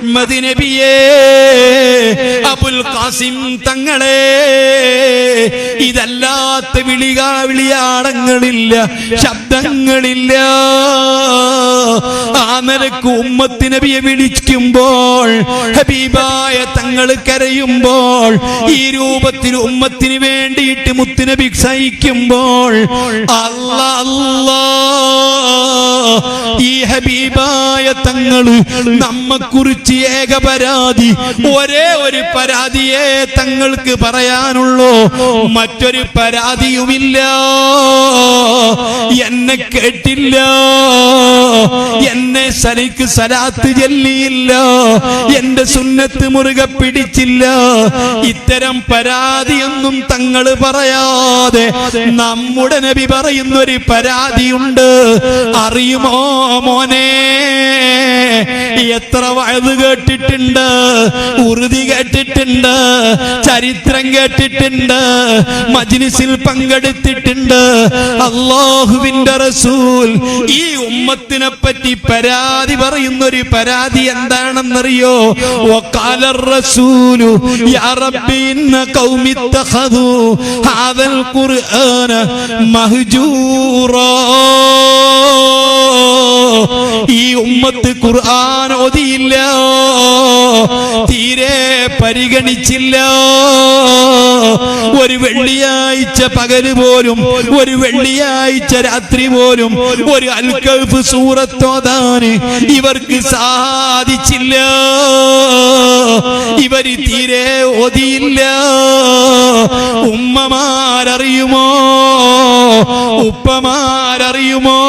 Ahmad നബിയേ Abul Qasem തങ്ങളെ ഇതല്ലാത്ത വിളികാ വിളിയാടങ്ങളില്ല ശബ്ദങ്ങളില്ല. ആ ഉമ്മത്തി ഉമ്മത്ത് നബിയെ വിളിക്കുമ്പോൾ ഹബീബായ തങ്ങൾ കരയുമ്പോൾ ഈ രൂപത്തിൽ ഉമ്മത്തിന് വേണ്ടിയിട്ട് മുത്തുനബി സഹിക്കുമ്പോൾ അല്ലാ അല്ലാ ഈ ഹബീബായ തങ്ങൾ നമ്മക്കുറിച്ച് ഏക പരാതി ഒരേ ഒരു പരാതിയെ തങ്ങൾക്ക് പറയാനുള്ളൂ. മറ്റൊരു പരാതിയുമില്ല. എന്നെ കേട്ടില്ല. എന്നെ സലിക്ക് സലാത്ത് ചെല്ലിയില്ല. എന്റെ സുന്നത്ത് മുറുക പിടിച്ചില്ല. ഇത്തരം പരാതിയൊന്നും തങ്ങൾ പറയാതെ നമ്മുടെ നബി പറയുന്നൊരു പരാതിയുണ്ട്. അറിയുമോ മോനെ? എത്ര വയത് കേട്ടിട്ടുണ്ട് ഉറുതി കേട്ടിട്ടുണ്ട് ചരിത്രം കേട്ടിട്ടുണ്ട് മജ്ലിസിൽ പങ്കെടുത്തിട്ടുണ്ട്. അള്ളാഹുവിന്റെ റസൂൽ ഈ ഉമ്മത്തിനെ പറ്റി പരാതി പറയുന്ന ഒരു പരാതി എന്താണെന്നറിയോ? റസൂലു യാ റബ്ബി തഖദു ഖുർആന മഹ്ജൂറ. ഈ ഉമ്മത്ത് കുറ ഓതിയില്ല. തീരെ പരിഗണിച്ചില്ല. ഒരു വെള്ളിയാഴ്ച പകൽ പോലും ഒരു വെള്ളിയാഴ്ച രാത്രി പോലും ഒരു അൽക്കൽഫ് സൂറത്തോതാന് ഇവർക്ക് സാധിച്ചില്ല. ഇവർ തീരെ ഓതിയില്ല. ഉമ്മമാരറിയുമോ? ഉപ്പമാരറിയുമോ?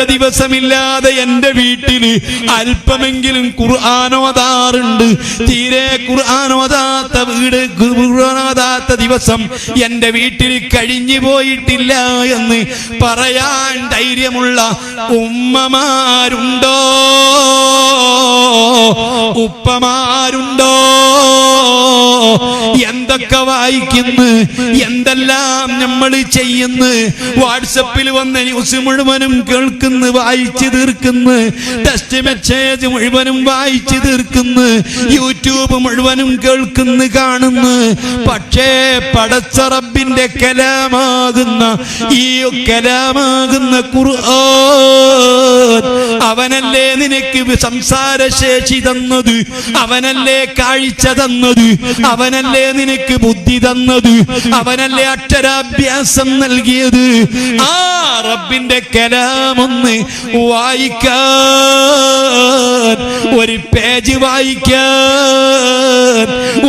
ഒരൊറ്റ ദിവസമില്ലാതെ എന്റെ വീട്ടിൽ അല്പമെങ്കിലും ഖുർആാനോതാറുണ്ട് തീരെ ഖുർആാനോതാത്ത വീട് ഖുർആാനോതാത്ത ദിവസം എന്റെ വീട്ടിൽ കഴിഞ്ഞു പോയിട്ടില്ല എന്ന് പറയാൻ ധൈര്യമുള്ള ഉമ്മമാരുണ്ടോ? ഉപ്പമാരുണ്ടോ? എന്തൊക്കെ വായിക്കുന്നു? എന്തെല്ലാം നമ്മൾ ചെയ്യുന്നു? വാട്സപ്പിൽ വന്ന ന്യൂസ് മുഴുവനും കേൾക്കുന്നു വായിച്ചു തീർക്കുന്നു. ടെസ്റ്റ് മെസ്സേജ് മുഴുവനും വായിച്ചു തീർക്കുന്നു. യൂട്യൂബ് മുഴുവനും കേൾക്കുന്നു കാണുന്നു. പക്ഷേ പടച്ചറബിന്റെ കലാമാകുന്ന ഈ കലാമാകുന്ന ഖുർആൻ അവനല്ലേ നിനക്ക് സംസാരശേഷി തന്നത്? അവനല്ലേ കാഴ്ച തന്നത്? അവനല്ലേ നിനക്ക് ബുദ്ധി തന്നത്? അവനല്ലേ അക്ഷരാഭ്യാസം നൽകിയത്? ആ റബ്ബിന്റെ കലാമൊന്ന് വായിക്കാൻ ഒരു പേജ് വായിക്കാൻ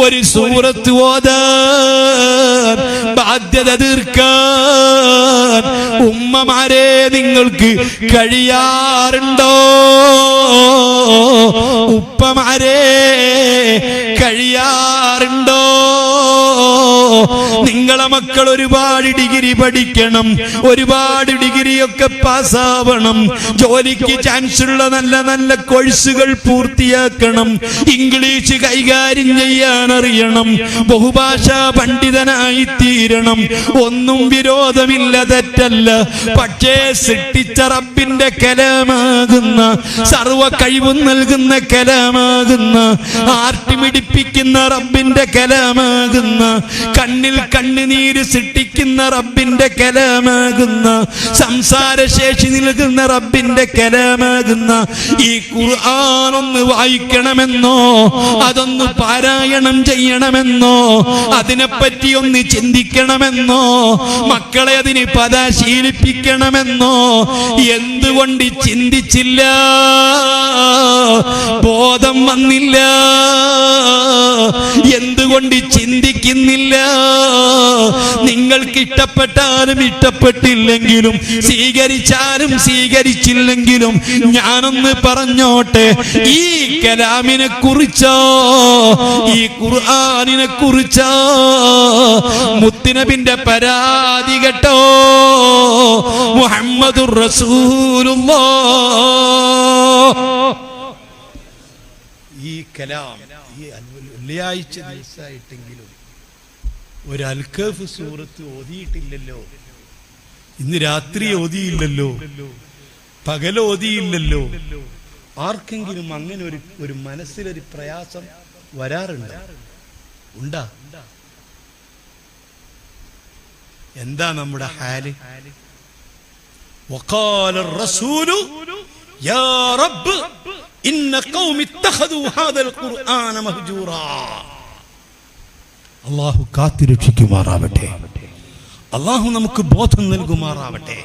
ഒരു സൂറത്ത് ഓതാൻ ബാധ്യത തീർക്കാൻ ഉമ്മമാരെ നിങ്ങൾക്ക് കഴിയാറുണ്ടോ? ഉപ്പമാരെ നിങ്ങളെ മക്കൾ ഒരുപാട് ഡിഗ്രി പഠിക്കണം ഒരുപാട് ഡിഗ്രി ഒക്കെ പാസ്സാവണം. ജോലിക്ക് ചാൻസ് ഉള്ള നല്ല നല്ല കോഴ്സുകൾ പൂർത്തിയാക്കണം. ഇംഗ്ലീഷ് കൈകാര്യം ചെയ്യാൻ അറിയണം. ബഹുഭാഷാ പണ്ഡിതനായി തീരണം. ഒന്നും വിരോധമില്ല തെറ്റല്ല. പക്ഷേ സൃഷ്ടിച്ച റബ്ബിന്റെ കലമാകുന്ന സർവ കഴിവും നൽകുന്ന കലമാകുന്ന ആർട്ടിമിടിപ്പിക്കുന്ന റബ്ബിന്റെ കലമാകുന്ന കണ്ണിൽ കണ്ണുനീര് സൃഷ്ടിക്കുന്ന റബ്ബിന്റെ കലാമാകുന്ന സംസാരശേഷി നൽകുന്ന റബ്ബിന്റെ കലാമാകുന്ന ഈ ഖുർആൻ ഒന്ന് വായിക്കണമെന്നോ അതൊന്ന് പാരായണം ചെയ്യണമെന്നോ അതിനെപ്പറ്റി ഒന്ന് ചിന്തിക്കണമെന്നോ മക്കളെ അതിന് പദശീലിപ്പിക്കണമെന്നോ എന്തുകൊണ്ട് ചിന്തിച്ചില്ല? ബോധം വന്നില്ല. എന്തുകൊണ്ട് ചിന്തിക്കുന്നില്ല? നിങ്ങൾക്ക് ഇഷ്ടപ്പെട്ടാലും ഇഷ്ടപ്പെട്ടില്ലെങ്കിലും സ്വീകരിച്ചാലും സ്വീകരിച്ചില്ലെങ്കിലും ഞാനൊന്ന് പറഞ്ഞോട്ടെ ഈ കലാമിനെ കുറിച്ചോ ഈ ഖുർആാനിനെ കുറിച്ചോ മുത്തിനബിന്റെ പരാതി കേട്ടോ റസൂലുള്ളാഹ് ഈ കലാം ഈ വെള്ളിയാഴ്ച ദിവസമായിട്ടെങ്കിലും ഒരു അൽക്കഫ് സൂറത്ത് ഓതിയിട്ടില്ലല്ലോ ഇന്ന് രാത്രി ഓതിയില്ലല്ലോ പകൽ ഓതിയില്ലല്ലോ ആർക്കെങ്കിലും അങ്ങനെ ഒരു ഒരു മനസ്സിലൊരു പ്രയാസം വരാറുണ്ട് ഉണ്ടാ എന്താ നമ്മുടെ ഹാല് وقال الرسول يا رب إن قوم اتخذوا هذا القرآن مهجورا അള്ളാഹു കാത്തിരക്ഷിക്കുമാറാവട്ടെ. അള്ളാഹു നമുക്ക് ബോധം നൽകുമാറാവട്ടെ.